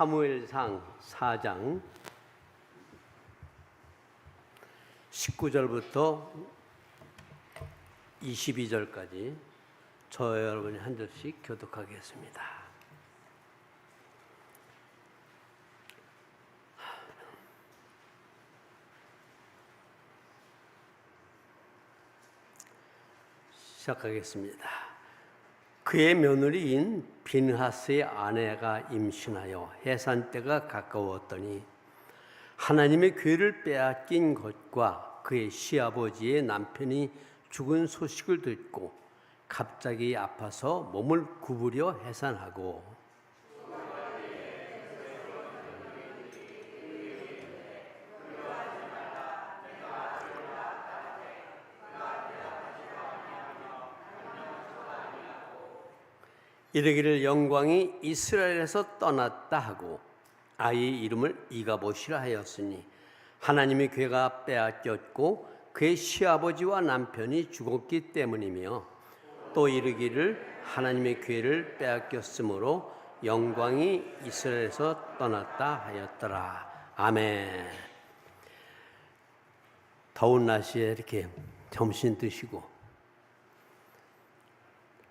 사무엘상 4장 19절부터 22절까지 저 여러분이 한 절씩 교독하겠습니다. 시작하겠습니다. 그의 며느리인 빈하스의 아내가 임신하여 해산 때가 가까웠더니 하나님의 괴를 빼앗긴 것과 그의 시아버지의 남편이 죽은 소식을 듣고 갑자기 아파서 몸을 구부려 해산하고 이르기를 영광이 이스라엘에서 떠났다 하고 아이의 이름을 이가봇이라 하였으니 하나님의 괴가 빼앗겼고 그의 시아버지와 남편이 죽었기 때문이며 또 이르기를 하나님의 괴를 빼앗겼으므로 영광이 이스라엘에서 떠났다 하였더라. 아멘. 더운 날씨에 이렇게 점심 드시고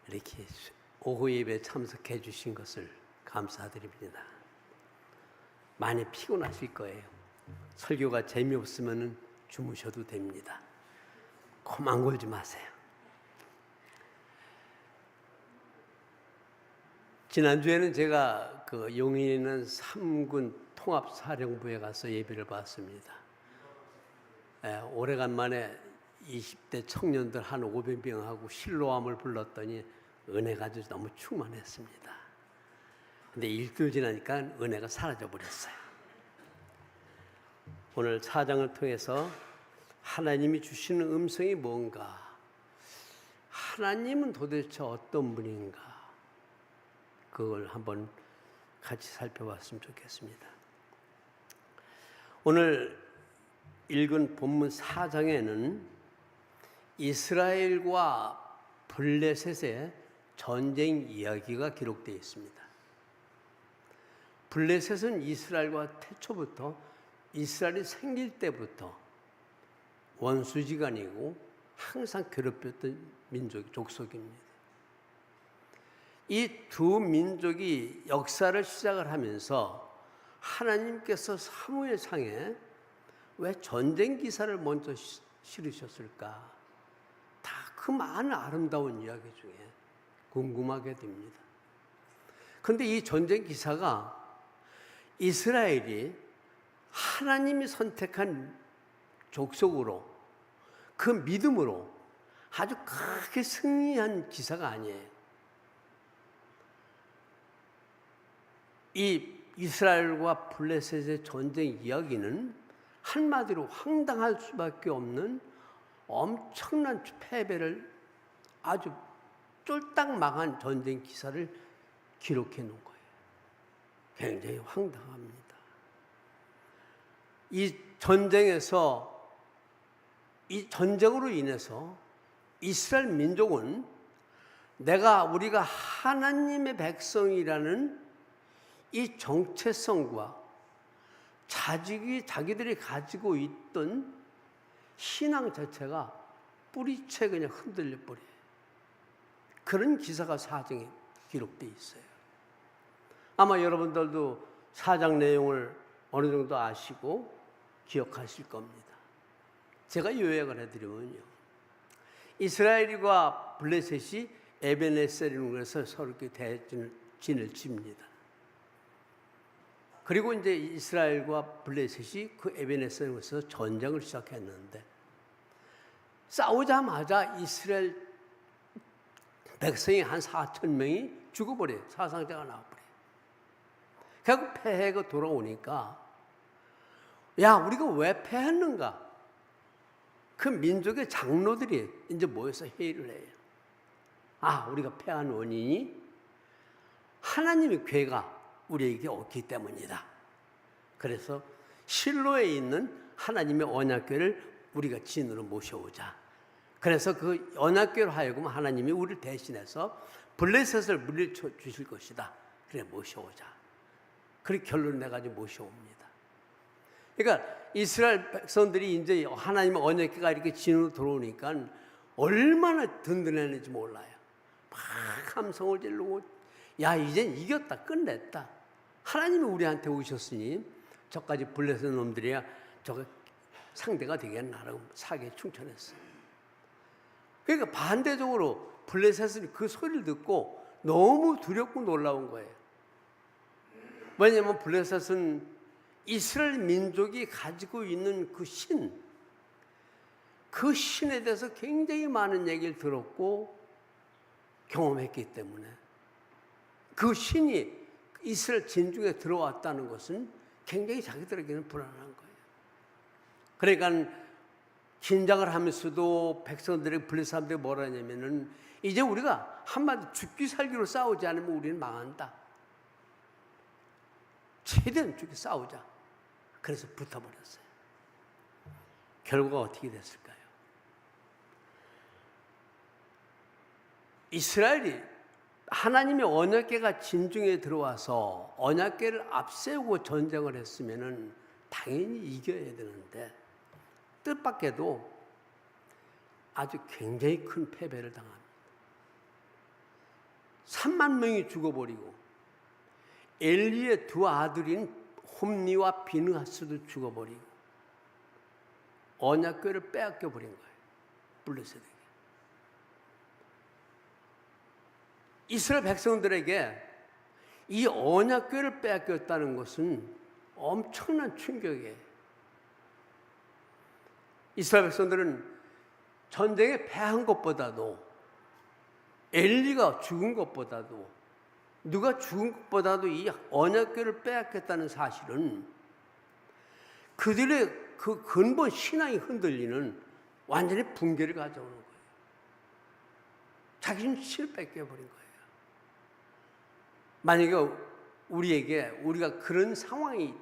이렇게 오후 예배 참석해 주신 것을 감사드립니다. 많이 피곤하실 거예요. 설교가 재미없으면 주무셔도 됩니다. 고만 골지 마세요. 지난주에는 제가 그 용인에 있는 3군 통합사령부에 가서 예배를 봤습니다. 예, 오래간만에 20대 청년들 한 500명하고 실로함을 불렀더니 은혜가 아주 너무 충만했습니다. 근데 일주일 지나니까 은혜가 사라져 버렸어요. 오늘 사장을 통해서 하나님이 주시는 음성이 뭔가? 하나님은 도대체 어떤 분인가? 그걸 한번 같이 살펴봤으면 좋겠습니다. 오늘 읽은 본문 4장에는 이스라엘과 블레셋의 전쟁 이야기가 기록되어 있습니다. 블레셋은 이스라엘과 태초부터 이스라엘이 생길 때부터 원수지간이고 항상 괴롭혔던 민족 족속입니다. 이 두 민족이 역사를 시작을 하면서 하나님께서 사무엘상에 왜 전쟁 기사를 먼저 실으셨을까? 다 그 많은 아름다운 이야기 중에 궁금하게 됩니다. 근데 이 전쟁 기사가 이스라엘이 하나님이 선택한 족속으로 그 믿음으로 아주 크게 승리한 기사가 아니에요. 이 이스라엘과 블레셋의 전쟁 이야기는 한마디로 황당할 수밖에 없는 엄청난 패배를 아주 쫄딱 망한 전쟁 기사를 기록해 놓은 거예요. 굉장히 황당합니다. 이 전쟁에서 이 전쟁으로 인해서 이스라엘 민족은 내가 우리가 하나님의 백성이라는 이 정체성과 자직이 자기들이 가지고 있던 신앙 자체가 뿌리채 그냥 흔들려 버려요. 그런 기사가 사정에 기록되어 있어요. 아마 여러분들도 사장 내용을 어느 정도 아시고 기억하실 겁니다. 제가 요약을 해드리면요. 이스라엘과 블레셋이 에베네셀이라는 곳에서 서로 대진을 칩니다. 그리고 이제 이스라엘과 블레셋이 그 에베네셀에서 전쟁을 시작했는데 싸우자마자 이스라엘 백성이 한 4천 명이 죽어버려요. 사상자가 나와버려요. 결국 패해가 돌아오니까 야 우리가 왜 패했는가? 그 민족의 장로들이 이제 모여서 회의를 해요. 아 우리가 패한 원인이 하나님의 괴가 우리에게 없기 때문이다. 그래서 실로에 있는 하나님의 언약궤를 우리가 진으로 모셔오자. 그래서 그 언약궤로 하여금 하나님이 우리를 대신해서 블레셋을 물리쳐 주실 것이다. 그래 모셔오자. 그렇게 결론 내가지고 모셔옵니다. 그러니까 이스라엘 백성들이 이제 하나님의 언약궤가 이렇게 진으로 들어오니까 얼마나 든든했는지 몰라요. 막 함성을 지르고 야 이젠 이겼다 끝냈다. 하나님이 우리한테 오셨으니 저까지 블레셋 놈들이야 저거 상대가 되겠나라고 사기에 충천했어요. 그러니까 반대적으로 블레셋은 그 소리를 듣고 너무 두렵고 놀라운 거예요. 왜냐하면 블레셋은 이스라엘 민족이 가지고 있는 그 신, 그 신에 대해서 굉장히 많은 얘기를 들었고 경험했기 때문에 그 신이 이스라엘 진중에 들어왔다는 것은 굉장히 자기들에게는 불안한 거예요. 그러니까 긴장을 하면서도 백성들의 블레셋 사람들이 뭐라 하냐면은 이제 우리가 한마디 죽기 살기로 싸우지 않으면 우리는 망한다. 최대한 죽기 싸우자. 그래서 붙어버렸어요. 결과가 어떻게 됐을까요? 이스라엘이 하나님의 언약궤가 진중에 들어와서 언약궤를 앞세우고 전쟁을 했으면은 당연히 이겨야 되는데 뜻밖에도 아주 굉장히 큰 패배를 당합니다. 3만 명이 죽어버리고 엘리의 두 아들인 홈니와 비느하스도 죽어버리고 언약궤를 빼앗겨 버린 거예요. 블레셋에게. 이스라엘 백성들에게 이 언약궤를 빼앗겼다는 것은 엄청난 충격이에요. 이스라엘 백성들은 전쟁에 패한 것보다도 엘리가 죽은 것보다도 누가 죽은 것보다도 이 언약궤를 빼앗겼다는 사실은 그들의 그 근본 신앙이 흔들리는 완전히 붕괴를 가져오는 거예요. 자기는 신을 뺏겨버린 거예요. 만약에 우리에게 우리가 그런 상황이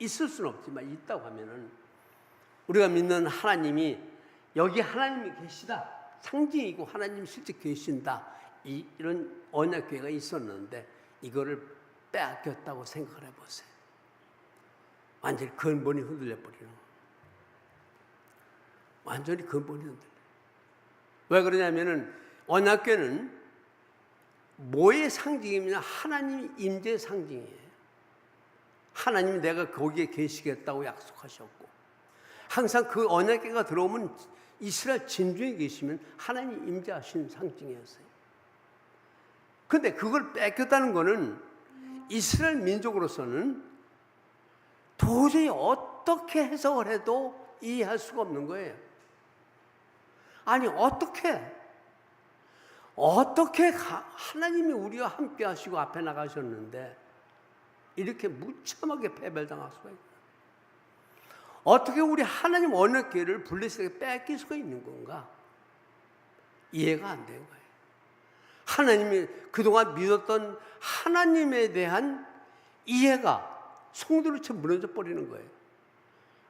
있을 수는 없지만 있다고 하면은 우리가 믿는 하나님이 여기 하나님이 계시다. 상징이고 하나님 실제 계신다. 이, 이런 언약궤가 있었는데 이거를 빼앗겼다고 생각을 해보세요. 완전히 근본이 흔들려 버리는 완전히 근본이 흔들려. 왜 그러냐면은 언약궤는 뭐의 상징이냐? 하나님 임재 상징이에요. 하나님이 내가 거기에 계시겠다고 약속하셨고 항상 그 언약궤가 들어오면 이스라엘 진주에 계시면 하나님 임재하신 상징이었어요. 근데 그걸 뺏겼다는 거는 이스라엘 민족으로서는 도저히 어떻게 해석을 해도 이해할 수가 없는 거예요. 아니, 어떻게, 어떻게 하나님이 우리와 함께 하시고 앞에 나가셨는데 이렇게 무참하게 패배를 당할 수가 있나? 어떻게 우리 하나님 어느 길을 블레셋에게 뺏길 수가 있는 건가? 이해가 안 되는 거예요. 하나님이 그동안 믿었던 하나님에 대한 이해가 송두리째 무너져 버리는 거예요.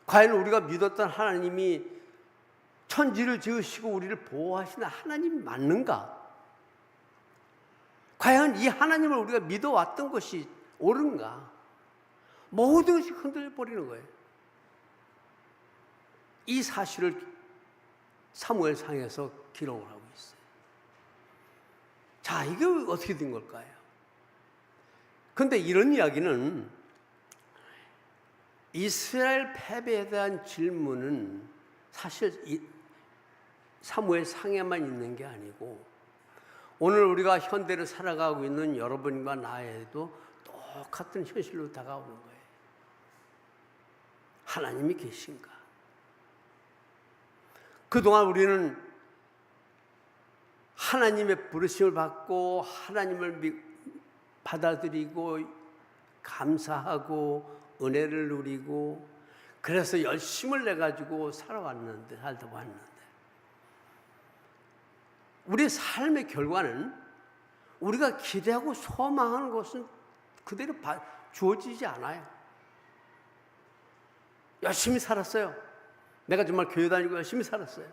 과연 우리가 믿었던 하나님이 천지를 지으시고 우리를 보호하시는 하나님이 맞는가? 과연 이 하나님을 우리가 믿어왔던 것이 옳은가? 모든 것이 흔들려 버리는 거예요. 이 사실을 사무엘 상에서 기록을 하고 있어요. 자, 이게 어떻게 된 걸까요? 근데 이런 이야기는 이스라엘 패배에 대한 질문은 사실 사무엘 상에만 있는 게 아니고 오늘 우리가 현대를 살아가고 있는 여러분과 나에도 똑같은 현실로 다가오는 거예요. 하나님이 계신가? 그동안 우리는 하나님의 부르심을 받고 하나님을 받아들이고 감사하고 은혜를 누리고 그래서 열심을 내 가지고 살아왔는데 살다 왔는데 우리 삶의 결과는 우리가 기대하고 소망하는 것은 그대로 주어지지 않아요. 열심히 살았어요. 내가 정말 교회 다니고 열심히 살았어요.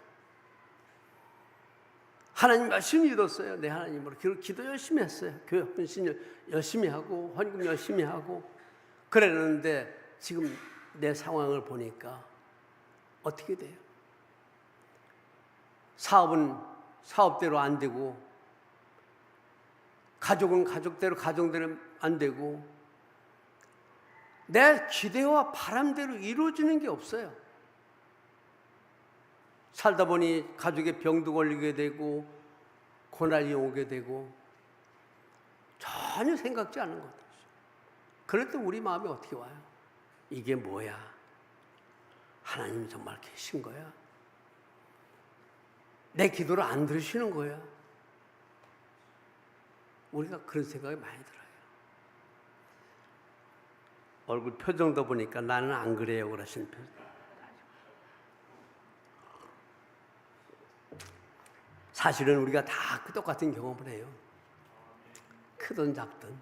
하나님 열심히 믿었어요. 내 하나님으로. 기도 열심히 했어요. 교회 헌신 열심히 하고, 헌금 열심히 하고, 그랬는데 지금 내 상황을 보니까 어떻게 돼요? 사업은 사업대로 안 되고 가족은 가족대로 가정대로 안 되고 내 기대와 바람대로 이루어지는 게 없어요. 살다 보니 가족의 병도 걸리게 되고 고난이 오게 되고 전혀 생각지 않은 것들. 그럴 때 우리 마음이 어떻게 와요? 이게 뭐야? 하나님 정말 계신 거야? 내 기도를 안 들으시는 거야? 우리가 그런 생각이 많이 들어요. 얼굴 표정도 보니까 나는 안 그래요 그러시는 표정. 사실은 우리가 다 똑같은 경험을 해요. 크든 작든.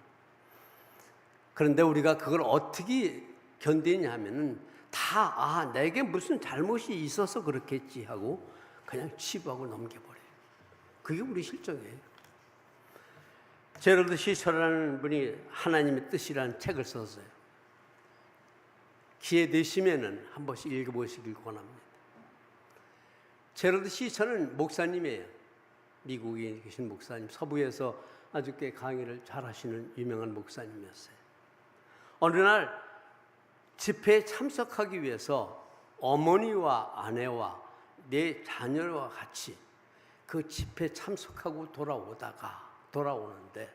그런데 우리가 그걸 어떻게 견디냐 하면은 다, 아, 내게 무슨 잘못이 있어서 그렇겠지 하고 그냥 치부하고 넘겨버려요. 그게 우리 실정이에요. 제로드 시철이라는 분이 하나님의 뜻이라는 책을 썼어요. 기회 되시면은 한 번씩 읽어보시길 권합니다. 제로드 시철은 목사님이에요. 미국에 계신 목사님, 서부에서 아주 꽤 강의를 잘 하시는 유명한 목사님이었어요. 어느 날 집회에 참석하기 위해서 어머니와 아내와 내 자녀와 같이 그 집회에 참석하고 돌아오다가 돌아오는데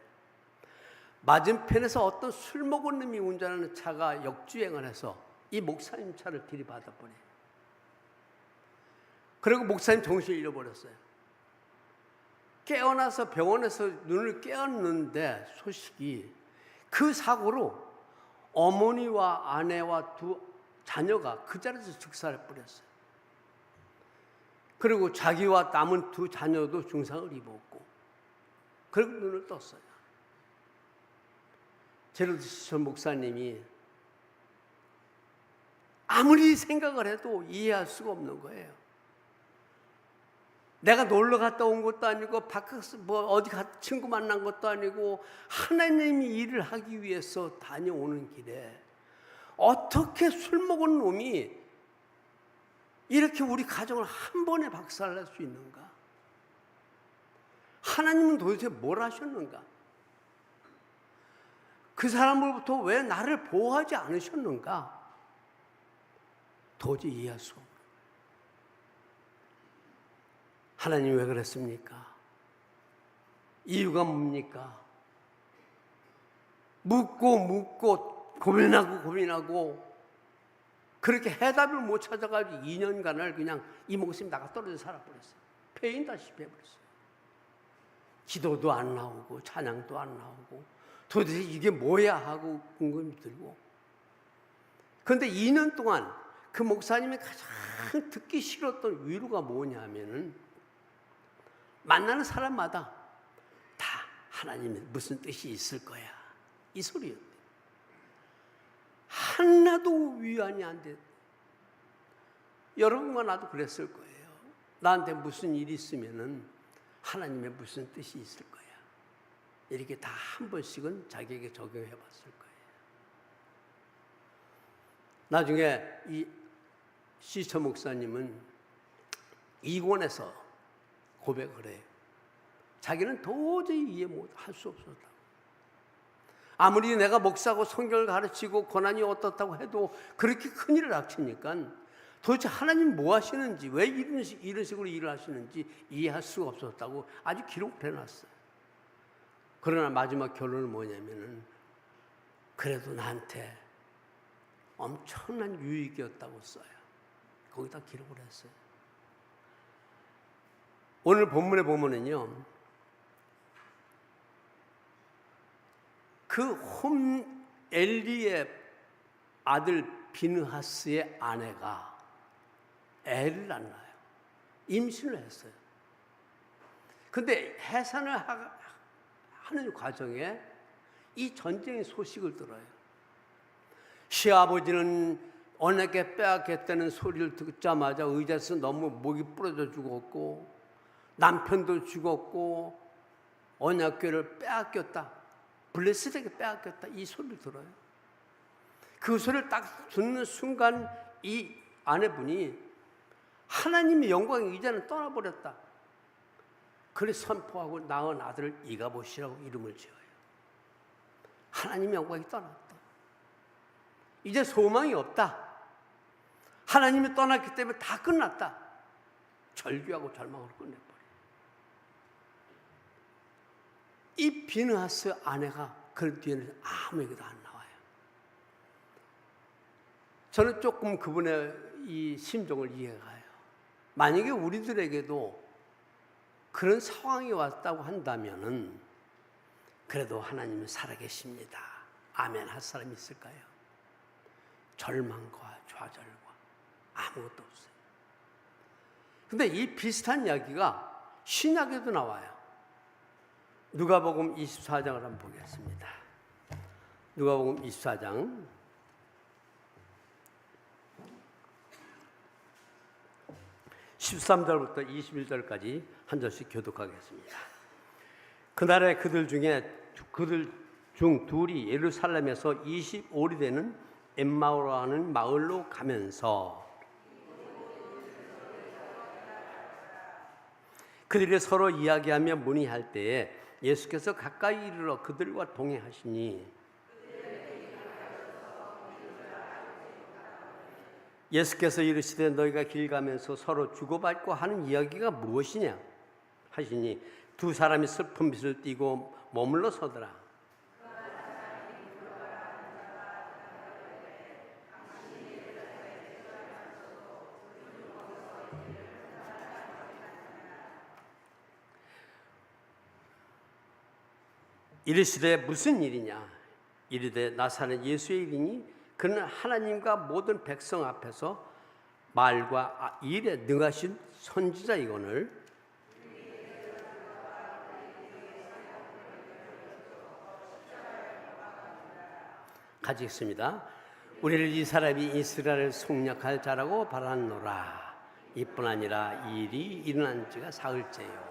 맞은편에서 어떤 술 먹은 놈이 운전하는 차가 역주행을 해서 이 목사님 차를 들이받아 버려요. 그리고 목사님 정신을 잃어버렸어요. 깨어나서 병원에서 눈을 깨었는데 소식이 그 사고로 어머니와 아내와 두 자녀가 그 자리에서 즉사를 뿌렸어요. 그리고 자기와 남은 두 자녀도 중상을 입었고, 그리고 눈을 떴어요. 제르드시 목사님이 아무리 생각을 해도 이해할 수가 없는 거예요. 내가 놀러 갔다 온 것도 아니고 바깥에서 뭐 어디 가 친구 만난 것도 아니고 하나님이 일을 하기 위해서 다녀오는 길에 어떻게 술 먹은 놈이 이렇게 우리 가정을 한 번에 박살낼 수 있는가? 하나님은 도대체 뭘 하셨는가? 그 사람으로부터 왜 나를 보호하지 않으셨는가? 도저히 이해할 수 없는. 하나님 왜 그랬습니까? 이유가 뭡니까? 묻고 묻고 고민하고 고민하고 그렇게 해답을 못 찾아가지고 2년간을 그냥 이 목숨 나가 떨어져 살아버렸어요. 폐인다시피 해버렸어요. 기도도 안 나오고 찬양도 안 나오고 도대체 이게 뭐야 하고 궁금이 들고 그런데 2년 동안 그 목사님이 가장 듣기 싫었던 위로가 뭐냐면은 만나는 사람마다 다 하나님의 무슨 뜻이 있을 거야. 이 소리였대. 하나도 위안이 안 돼. 여러분과 나도 그랬을 거예요. 나한테 무슨 일이 있으면은 하나님의 무슨 뜻이 있을 거야. 이렇게 다 한 번씩은 자기에게 적용해 봤을 거예요. 나중에 이 시처 목사님은 이권에서 고백을 해요. 자기는 도저히 이해 못 할 수 없었다. 아무리 내가 목사고 성경을 가르치고 고난이 어떻다고 해도 그렇게 큰 일을 닥치니까 도대체 하나님 뭐 하시는지 왜 이런, 식, 이런 식으로 일을 하시는지 이해할 수가 없었다고 아주 기록을 해놨어요. 그러나 마지막 결론은 뭐냐면은 그래도 나한테 엄청난 유익이었다고 써요. 거기다 기록을 했어요. 오늘 본문에 보면은요, 그 홈 엘리의 아들 비느하스의 아내가 애를 낳나요? 임신을 했어요. 근데 해산을 하, 하는 과정에 이 전쟁의 소식을 들어요. 시아버지는 언에게 빼앗겼다는 소리를 듣자마자 의자에서 너무 목이 부러져 죽었고 남편도 죽었고 언약궤를 빼앗겼다. 블레셋에게 빼앗겼다. 이 소리를 들어요. 그 소리를 딱 듣는 순간 이 아내분이 하나님의 영광의 이제는 떠나버렸다. 그래 선포하고 낳은 아들을 이가보시라고 이름을 지어요. 하나님의 영광이 떠났다. 이제 소망이 없다. 하나님이 떠났기 때문에 다 끝났다. 절규하고 절망으로 끝내버려. 이 비느하스 아내가 그 뒤에는 아무 얘기도 안 나와요. 저는 조금 그분의 이 심정을 이해가요. 만약에 우리들에게도 그런 상황이 왔다고 한다면은 그래도 하나님은 살아계십니다. 아멘 할 사람이 있을까요? 절망과 좌절과 아무것도 없어요. 근데 이 비슷한 이야기가 신약에도 나와요. 누가복음 24장을 한번 보겠습니다. 누가복음 24장 13절부터 21절까지 한 절씩 교독하겠습니다. 그날에 그들 중에 그들 중 둘이 예루살렘에서 25리 되는 엠마오라는 마을로 가면서 그들이 서로 이야기하며 문의할 때에 예수께서 가까이 이르러 그들과 동행하시니 예수께서 이르시되 너희가 길 가면서 서로 주고받고 하는 이야기가 무엇이냐 하시니 두 사람이 슬픈 빛을 띠고 머물러 서더라. 이르시되 무슨 일이냐 이르되 나사는 예수의 일이니 그는 하나님과 모든 백성 앞에서 말과 아- 일에 능하신 선지자이거늘 가지겠습니다. 우리를 이 사람이 이스라엘을 속량할 자라고 바라노라. 이뿐 아니라 이 일이 일어난 지가 사흘째요.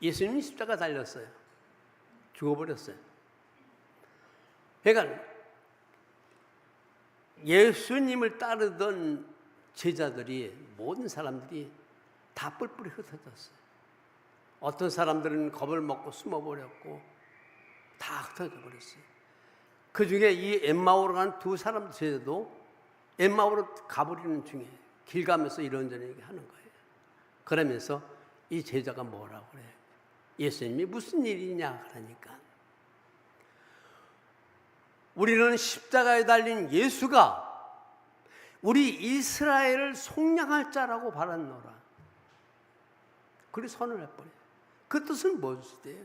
예수님이 십자가 달렸어요. 죽어버렸어요. 그러니까 예수님을 따르던 제자들이 모든 사람들이 다 뿔뿔이 흩어졌어요. 어떤 사람들은 겁을 먹고 숨어버렸고 다 흩어져 버렸어요. 그 중에 이 엠마오로 간 두 사람 제자도 엠마오로 가버리는 중에 길 가면서 이런저런 얘기 하는 거예요. 그러면서 이 제자가 뭐라고 그래요? 예수님이 무슨 일이냐 그러니까 우리는 십자가에 달린 예수가 우리 이스라엘을 속량할 자라고 바랐노라. 그리 선을 해버려요. 그 뜻은 무엇이에요?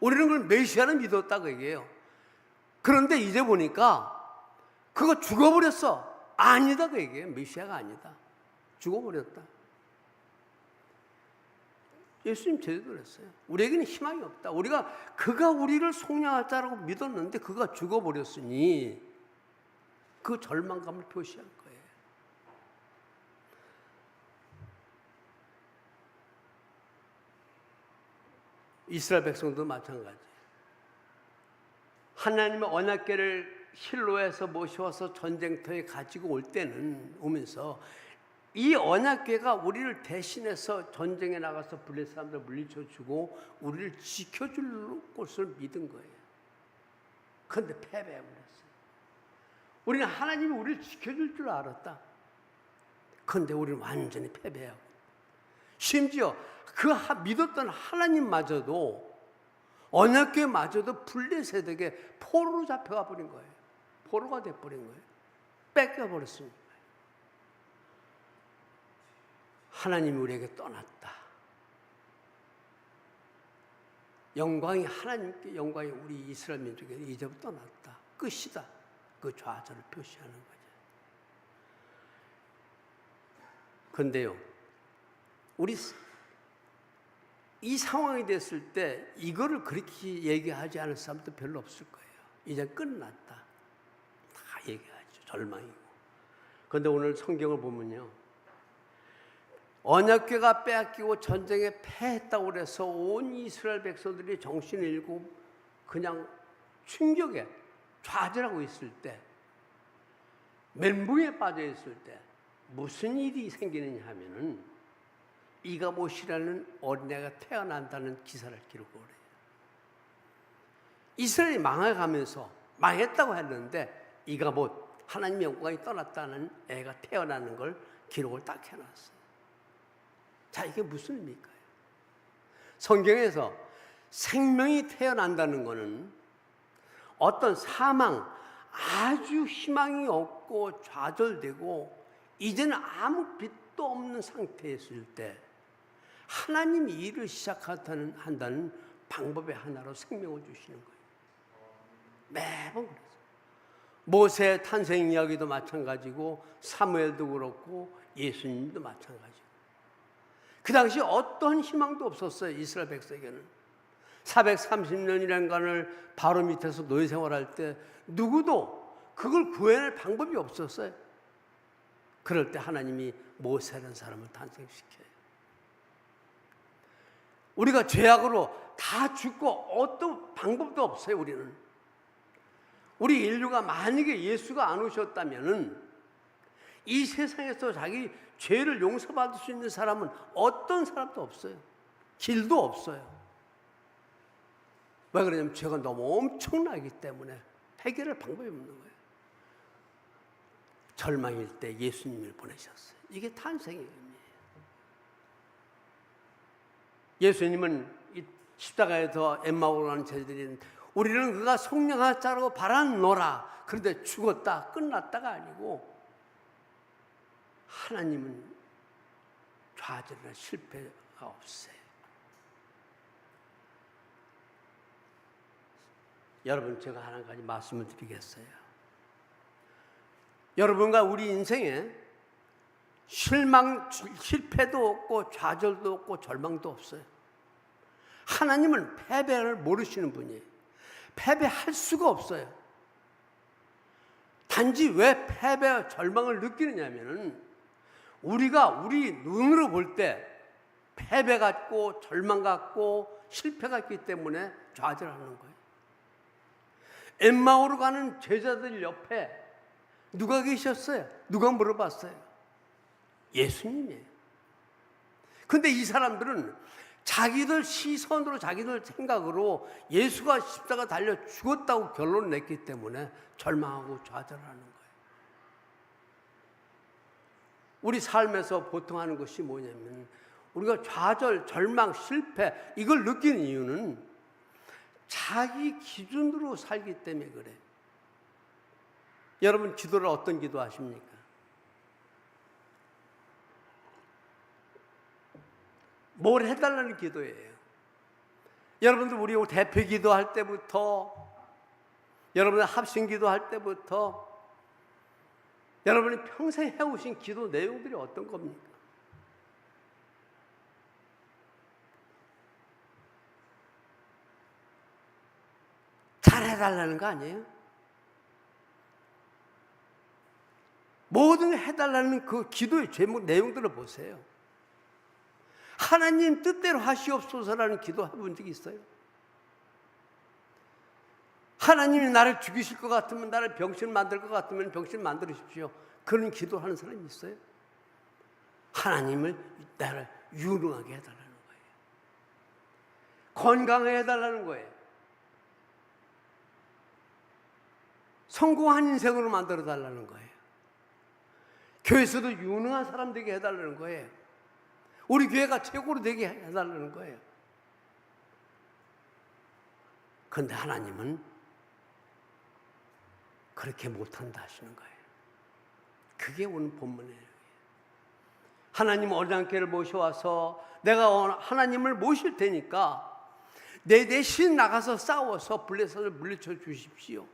우리는 그걸 메시아를 믿었다고 얘기해요. 그런데 이제 보니까 그거 죽어버렸어. 아니다 그 얘기해요. 메시아가 아니다. 죽어버렸다. 예수님 제대로 그랬어요. 우리에게는 희망이 없다. 우리가 그가 우리를 속량할 자라고 믿었는데 그가 죽어버렸으니 그 절망감을 표시한 거예요. 이스라엘 백성도 마찬가지. 하나님의 언약궤를 실로에서 모셔와서 전쟁터에 가지고 올 때는 오면서 이 언약궤가 우리를 대신해서 전쟁에 나가서 블레 사람들 물리쳐 주고 우리를 지켜 줄 것을 믿은 거예요. 그런데 패배해 버렸어요. 우리는 하나님이 우리를 지켜줄 줄 알았다. 그런데 우리는 완전히 패배하고 심지어 그 하- 믿었던 하나님마저도 언약궤마저도 블레셋에게 포로로 잡혀가 버린 거예요. 포로가 돼 버린 거예요. 뺏겨 버렸습니다. 하나님이 우리에게 떠났다. 영광이 하나님께 영광이 우리 이스라엘 민족에게 이제부터 떠났다. 끝이다. 그 좌절을 표시하는 거죠. 그런데요, 우리 이 상황이 됐을 때 이거를 그렇게 얘기하지 않을 사람도 별로 없을 거예요. 이제 끝났다. 다 얘기하죠. 절망이고. 그런데 오늘 성경을 보면요. 언약궤가 빼앗기고 전쟁에 패했다고 그래서 온 이스라엘 백성들이 정신을 잃고 그냥 충격에 좌절하고 있을 때, 멘붕에 빠져 있을 때 무슨 일이 생기느냐 하면은 이가봇이라는 어린애가 태어난다는 기사를 기록을 해요. 이스라엘이 망해가면서 망했다고 했는데 이가봇 하나님의 영광이 떠났다는 애가 태어나는 걸 기록을 딱 해놨어요. 자 이게 무슨 의미일까요? 성경에서 생명이 태어난다는 것은 어떤 사망, 아주 희망이 없고 좌절되고 이제는 아무 빛도 없는 상태에 있을 때 하나님이 일을 시작한다는 한다는 방법의 하나로 생명을 주시는 거예요. 매번 그래서 모세 탄생 이야기도 마찬가지고 사무엘도 그렇고 예수님도 마찬가지고 그 당시 어떤 희망도 없었어요 이스라엘 백성에게는 430년이라는 바로 밑에서 노예 생활할 때 누구도 그걸 구해낼 방법이 없었어요. 그럴 때 하나님이 모세라는 사람을 탄생시켜요. 우리가 죄악으로 다 죽고 어떤 방법도 없어요, 우리는. 우리 인류가 만약에 예수가 안 오셨다면은 이 세상에서 자기 죄를 용서받을 수 있는 사람은 어떤 사람도 없어요. 길도 없어요. 왜 그러냐면 죄가 너무 엄청나기 때문에 해결할 방법이 없는 거예요. 절망일 때 예수님을 보내셨어요. 이게 탄생의 의미예요. 예수님은 이 십자가에서 엠마오로 가는 제자들이 우리는 그가 속량할 자라고 바란노라. 그런데 죽었다 끝났다가 아니고 하나님은 좌절이나 실패가 없어요. 여러분 제가 한 가지 말씀을 드리겠어요. 여러분과 우리 인생에 실망, 실패도 없고 좌절도 없고 절망도 없어요. 하나님은 패배를 모르시는 분이에요. 패배할 수가 없어요. 단지 왜 패배, 절망을 느끼느냐면은 우리가 우리 눈으로 볼 때 패배 같고 절망 같고 실패 같기 때문에 좌절하는 거예요. 엠마오로 가는 제자들 옆에 누가 계셨어요? 누가 물어봤어요? 예수님이에요. 근데 이 사람들은 자기들 시선으로 자기들 생각으로 예수가 십자가 달려 죽었다고 결론을 냈기 때문에 절망하고 좌절하는 거예요. 우리 삶에서 보통 하는 것이 뭐냐면 우리가 좌절, 절망, 실패 이걸 느끼는 이유는 자기 기준으로 살기 때문에 그래. 여러분 기도를 어떤 기도 하십니까? 뭘 해달라는 기도예요. 여러분들 우리 대표 기도할 때부터 여러분들 합심 기도할 때부터 여러분이 평생 해오신 기도 내용들이 어떤 겁니까? 잘해달라는 거 아니에요? 모든 해달라는 그 기도의 제목 내용들을 보세요. 하나님 뜻대로 하시옵소서라는 기도 해 본 적이 있어요? 하나님이 나를 죽이실 것 같으면 나를 병신 만들 것 같으면 병신 만들으십시오. 그런 기도하는 사람이 있어요? 하나님을 나를 유능하게 해달라는 거예요. 건강하게 해달라는 거예요. 성공한 인생으로 만들어 달라는 거예요. 교회에서도 유능한 사람 되게 해달라는 거예요. 우리 교회가 최고로 되게 해달라는 거예요. 그런데 하나님은 그렇게 못한다 하시는 거예요. 그게 오늘 본문이에요. 하나님 어린양께를 모셔와서 내가 하나님을 모실 테니까 내 대신 나가서 싸워서 블레셋을 물리쳐 주십시오.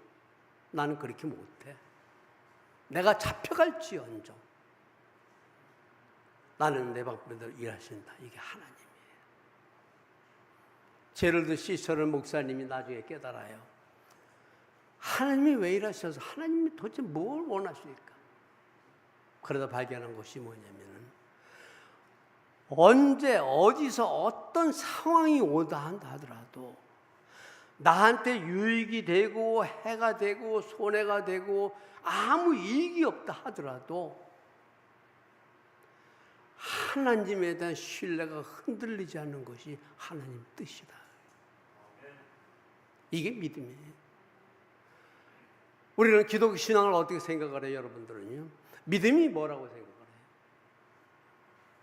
나는 그렇게 못해. 내가 잡혀갈지언정. 나는 내 방법대로 일하신다. 이게 하나님이에요. 제럴드 시처를 목사님이 나중에 깨달아요. 하나님이 왜 일하셔서 하나님이 도대체 뭘 원하실까? 그러다 발견한 것이 뭐냐면은 언제 어디서 어떤 상황이 오다 한다 하더라도 나한테 유익이 되고 해가 되고 손해가 되고 아무 이익이 없다 하더라도 하나님에 대한 신뢰가 흔들리지 않는 것이 하나님 뜻이다. 이게 믿음이에요. 우리는 기독교 신앙을 어떻게 생각을 해요, 여러분들은요? 믿음이 뭐라고 생각을 해요?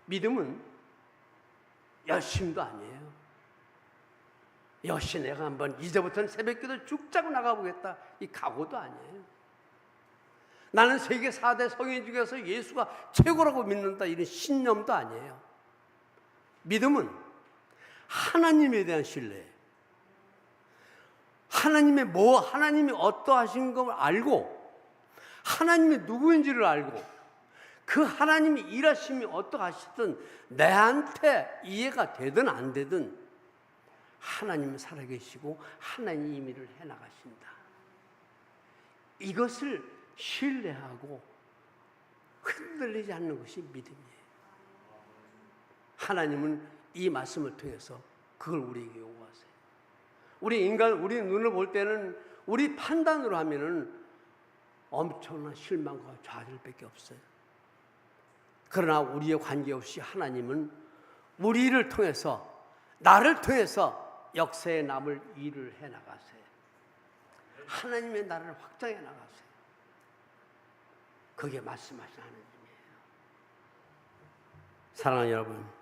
믿음은 열심도 아니에요. 역시 내가 한번 이제부터는 새벽기도 죽자고 나가보겠다. 이 각오도 아니에요. 나는 세계 4대 성인 중에서 예수가 최고라고 믿는다. 이런 신념도 아니에요. 믿음은 하나님에 대한 신뢰예요. 하나님의 뭐, 하나님이 어떠하신 걸 알고, 하나님이 누구인지를 알고, 그 하나님이 일하심이 어떠하시든 내한테 이해가 되든 안 되든 하나님은 살아계시고 하나님 임의를 해나가신다. 이것을 신뢰하고 흔들리지 않는 것이 믿음이에요. 하나님은 이 말씀을 통해서 그걸 우리에게 요구하세요. 우리 인간, 우리 눈을 볼 때는 우리 판단으로 하면은 엄청난 실망과 좌절밖에 없어요. 그러나 우리의 관계없이 하나님은 우리를 통해서 나를 통해서 역사에 남을 일을 해 나가세요. 하나님의 나라를 확장해 나가세요. 그게 말씀하신 하나님이에요. 사랑하는 여러분,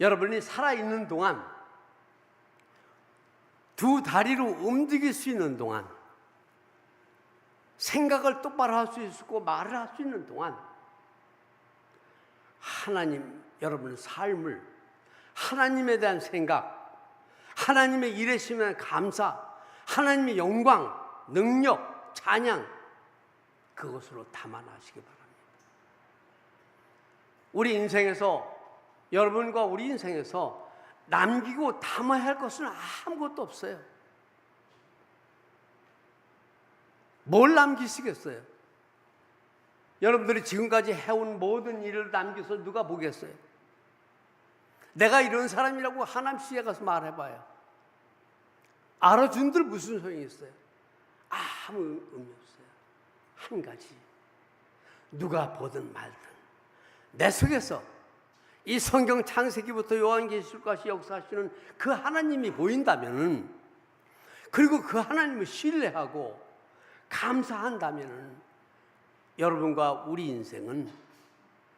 여러분이 살아 있는 동안 두 다리로 움직일 수 있는 동안 생각을 똑바로 할 수 있고 말을 할 수 있는 동안 하나님 여러분의 삶을 하나님에 대한 생각, 하나님의 일하심에 대한 감사, 하나님의 영광, 능력, 찬양 그것으로 담아나시기 바랍니다. 우리 인생에서 여러분과 우리 인생에서 남기고 담아야 할 것은 아무것도 없어요. 뭘 남기시겠어요? 여러분들이 지금까지 해온 모든 일을 남겨서 누가 보겠어요? 내가 이런 사람이라고 하남시에 가서 말해봐요. 알아준들 무슨 소용이 있어요? 아무 의미 없어요. 한 가지. 누가 보든 말든 내 속에서 이 성경 창세기부터 요한계시록까지 역사하시는 그 하나님이 보인다면은 그리고 그 하나님을 신뢰하고 감사한다면은 여러분과 우리 인생은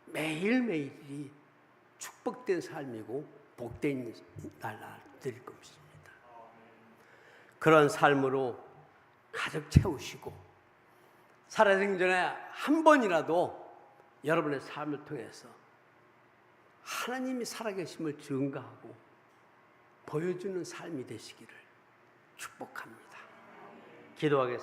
매일매일이 축복된 삶이고 복된 날될 것입니다. 그런 삶으로 가득 채우시고 살아생 전에 한 번이라도 여러분의 삶을 통해서 하나님이 살아계심을 증가하고 보여주는 삶이 되시기를 축복합니다. 기도하겠습니다.